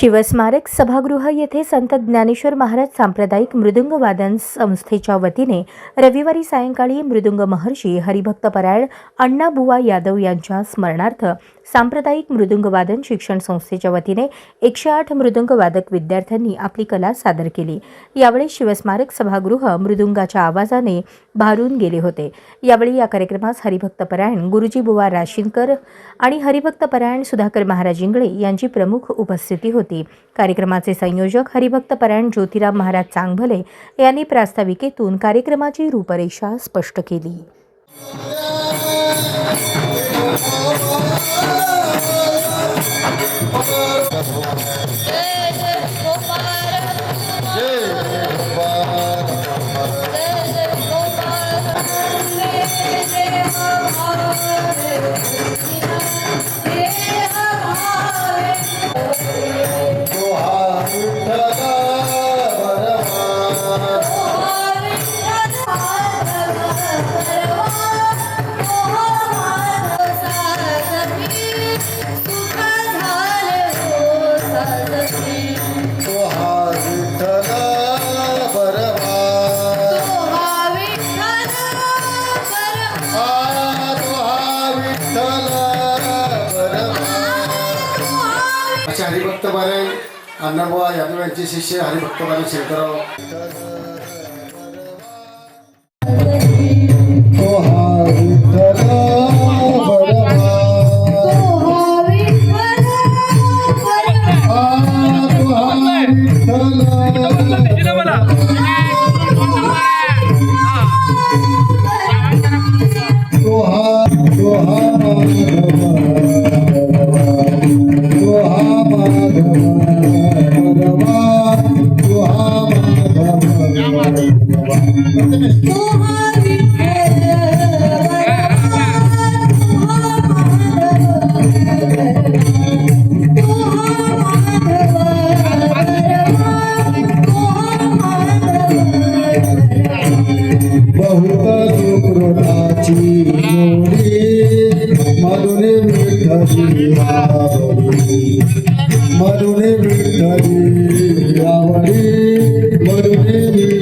शिवस्मारक सभागृह येथे संत ज्ञानेश्वर महाराज सांप्रदायिक मृदुंग वादन संस्थेच्या वतीने रविवारी सायंकाळी मृदुंग महर्षी हरिभक्त परायण अण्णाबुवा यादव यांच्या स्मरणार्थ सांप्रदायिक मृदुंगवादन शिक्षण संस्थेच्या वतीने एकशे आठ मृदुंगवादक विद्यार्थ्यांनी आपली कला सादर केली. यावेळी शिवस्मारक सभागृह मृदुंगाच्या आवाजाने भारून गेले होते. यावेळी या कार्यक्रमास हरिभक्तपरायण गुरुजी बुवा राशीनकर आणि हरिभक्तपरायण सुधाकर महाराज इंगळे यांची प्रमुख उपस्थिती होती. कार्यक्रमाचे संयोजक हरिभक्तपरायण ज्योतिराम महाराज चांगभले यांनी प्रास्ताविकेतून कार्यक्रमाची रूपरेषा स्पष्ट केली. Go hard, असे हरिभक्त बारे अण्णाबुवा यादव यांचे शिष्य हरिभक्त बारे शेखरराव बहुत सुकृताची जोडी मधुरे विठ्ठली आवडी Whatever it is.